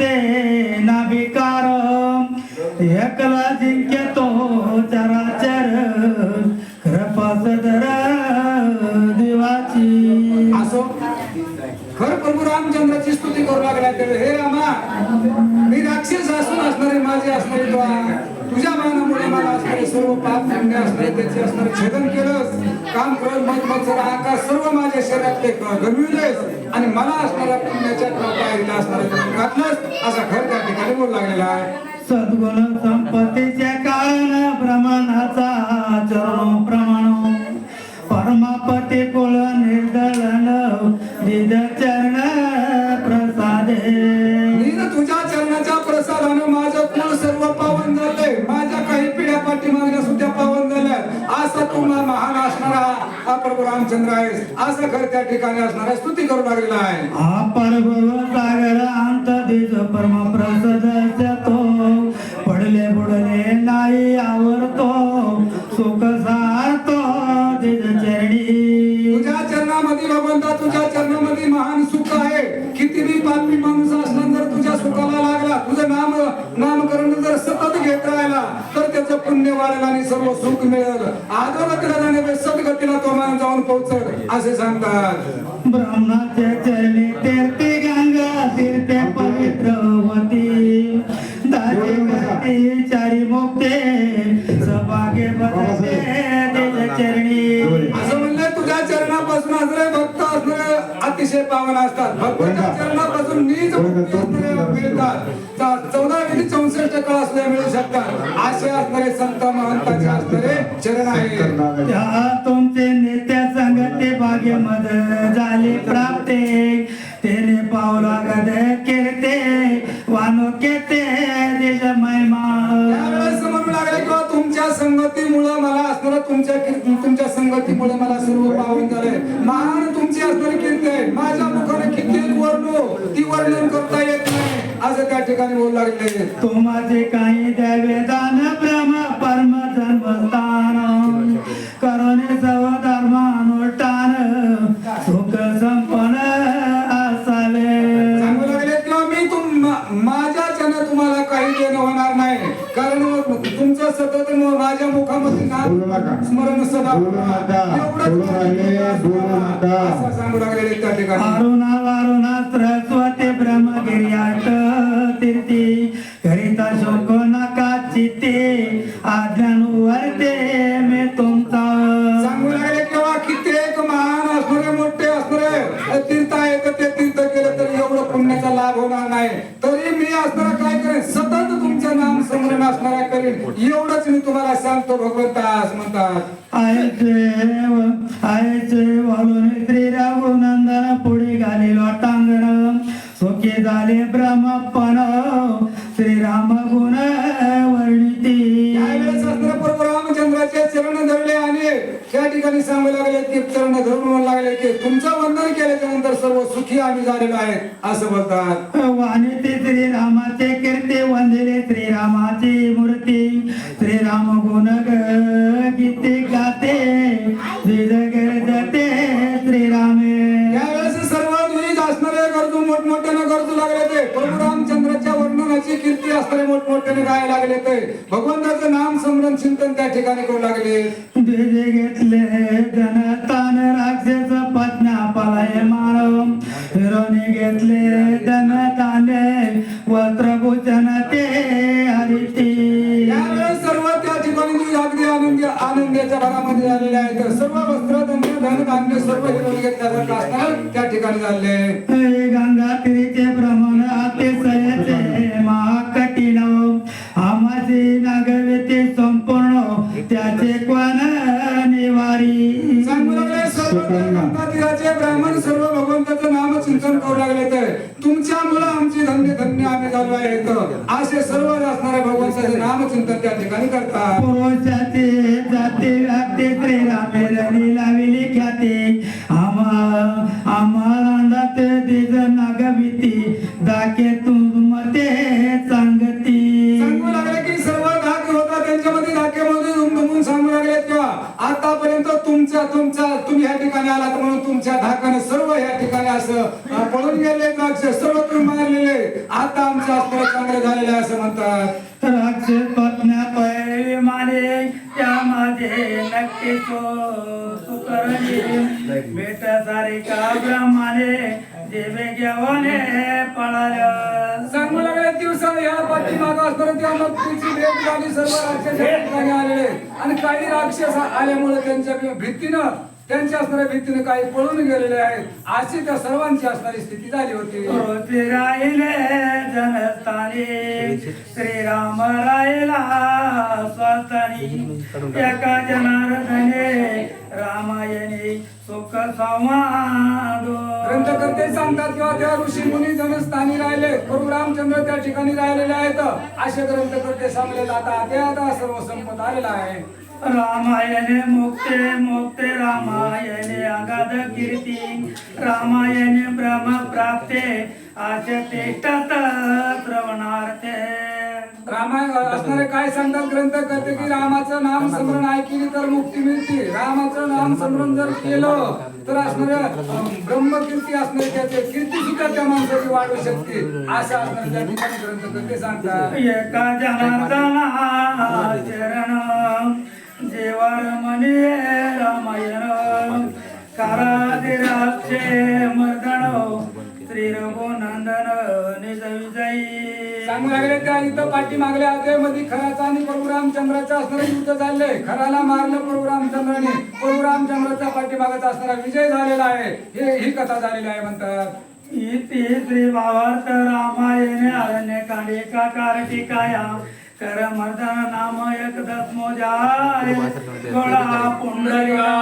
ते ना नाभिकार एकला जिंक्यतो चराचर कृपास धर देवाची. असो. खर प्रभू रामचंद्राची स्तुती करू लागला तर हे रामा मी राक्षस असून असणारे माझे असणारे तो तुझ्या मानामुळे मला असणारे सर्व पाप पुण्य असणारे त्याचे असणारे छेदन केलंस. काम कर मत मग आकाश सर्व माझ्या शरीरात ते गरविलेस आणि मला असणाऱ्या पुण्याच्या पायरीला असणारे घातलंस असा खर त्या ठिकाणी बोलू लागलेला आहे. सद्गुण संपत्तीचे कारण प्रमाणाचा चरण प्रमाण. परमापती कुळ निर्दलन निज चरण प्रसादे. नीन तुझ्या चरणाच्या प्रसादानं माझं कुळ सर्व पावन झालंय माझ्या काही पिढ्या पाठीमागल्या सुद्धा पावन झाल्या असा तू मा- महान असणारा हा प्रभू रामचंद्र आहेस. असं खर त्या ठिकाणी असणारा स्तुती करू लागलेला आहे. सागर अंत दिज परम प्रसाद तो पडले बुडले नाही आवरतो. सुख सारतो चरणी. तुझ्या चरणामध्ये भगवंता तुझ्या चरणामध्ये महान सुख आहे. किती बी पापी माणूस असला जर तुझ्या सुखाला लागला तुझं नाम नामकरण जर सतत घेत राहिला पुण्य वाढेल आणि सर्व सुख मिळेल. आदोगतीला जाण्यापेक्षा सदगतीला तो मान जाऊन पोहोचल असे सांगतात. ब्रह्माच्या चरणी तीर्थे गंगा तीर्थे पवित्रवती. चारी मुक्ते. सभागे बदलते चरणी. असं म्हणलं तुझ्या चरणापासून असणारे भक्त असणारे अतिशय पावन असतात. भक्ताच्या चरणापासून नीच मिळतात. चौदा चौसष्ट काळ मिळू शकतात असे असणारे संत महंताचे असणारे चरण आहे तुमचे नित्य संगती भाग्य मद झाले प्राप्ते. तेने पावला गद कीर्ते वानो केते देश महिमा. लागले किंवा तुमच्या संगतीमुळे मला असणारं तुमच्या तुमच्या संगतीमुळे मला सर्व पावन झाले महान तुमची असणारी कीर्ती आहे माझ्या ठिकाणी बोलू लागले तुम्हाचे काही द्यावे दान ब्रह्म परम जन्मस्थान करोने सर्व धर्मानुष्ठान सुख संपन्न असावे सांगू लागले किंवा मी तुम माझ्याच्यानं तुम्हाला काही देणं होणार नाही. कारण तुमचं सतत माझ्या मुखामध्ये नाम. स्मरण सदा. असं सांगू लागलेले त्या ठिकाणी. मी तुम्हाला सांगतो भगवंता म्हणतात. आयचे आयचे वालून श्री रघुनंदन पुढे घालेलो टांगण सुखी झाले ब्रह्मपण. श्रीराम गुण त्या ठिकाणी सांगू लागले की चरण धरून म्हणू लागले की तुमचं वंदन केल्याच्यानंतर सर्व सुखी आम्ही झालेलो आहे असं बोलतात. हो, वाणिते श्रीरामाचे कीर्ती वंदिले श्रीरामाची मूर्ती श्रीराम गुण गीते. मोठमोठ्याने गायला लागले ते भगवंताचं नाम स्मरण चिंतन त्या ठिकाणी करू लागले. द्विजे घेतले जन तान राक्षस पत्न्या पलाय मानव हिरोने घेतले ताने वस्त्रभूषण ते हरिती. सर्व त्या ठिकाणी अगदी आनंदी आनंदाच्या भरामध्ये झालेले आहेत सर्व वस्त्र धन्य धन धान्य सर्व हिरवून घेतल्यासारखं असणार त्या ठिकाणी झाले. गंगा तिरीचे तीराचे ब्राह्मण सर्व भगवंताचं नाम चिंतन करू लागले तर तुमच्यामुळे आमची धन्य धन्य आम्ही झालो आहेत असे सर्व असणाऱ्या भगवंताचे नाम चिंतन त्या ठिकाणी करतात. हो जाते जाते सांगू तेव्हा आतापर्यंत तुमच्या तुमचा तुम्ही या ठिकाणी आलात म्हणून तुमच्या धाकाने सर्व या ठिकाणी असं पळून गेले द्राक्ष सर्व मारलेले. आता आमचे अस्त्र चांगले झालेले असं म्हणतात. राक्षस पत्न्या पैवी माने त्यामध्ये नक्की सुकरणी भेट सारे का ब्रह्माने देवे घेवाने पळाल्या. पाठीमागं असणारे त्या मृत्यूची भेट झाली सर्व राक्षस ठिकाणी आलेले आणि काही राक्षस आल्यामुळे त्यांच्या भीतीनं त्यांच्या असणाऱ्या भीतीनं काही पळून गेलेले आहेत. अशी त्या सर्वांची असणारी स्थिती झाली होती. राहिले जनस्थानी. श्रीराम राहिला स्वतःनी एका जनार्दने रामायणी सुख संवाद. ग्रंथकर्ते सांगतात किंवा त्या ऋषी मुनी जनस्थानी राहिले प्रभू रामचंद्र त्या ठिकाणी राहिलेले आहेत. असे ग्रंथकर्ते सांगले आता ते आता सर्व संपत आलेला आहे. रामायणे मुक्ते मुक्ते रामायणे अगाध कीर्ती. रामायणे ब्रह्म प्राप्ते. आशे श्रवणार्थे रामायण असणारे काय सांगतात ग्रंथ करते की रामाचं नाम स्मरण ऐकली तर मुक्ती मिळते. रामाचं नाम स्मरण जर केलं तर असणाऱ्या ब्रह्मकीर्ती असणारे त्याचे कीर्ती सुद्धा त्या माणसाची वाढू शकते. असं असणारे त्या ठिकाणी ग्रंथ करते सांगतात. एका जनार्दना चरण जीवर रामायण कारादिराक्षे मर्दन श्री रघुनंदन निज विजयी सांगू लागले त्या इथं पाठी मागले आजयमध्ये खराचा आणि प्रभू रामचंद्राचं असणारे युद्ध झाले खराला मारलं प्रभू रामचंद्राने प्रभू रामचंद्राच्या पाठीमागाचा असणारा विजय झालेला आहे. हे ही कथा झालेली आहे म्हणतात. इति श्री भावार्थ रामायणे अरण्य कांडिका कारटिकाया कर मर्दन नाम एक गोळा पुंडलिका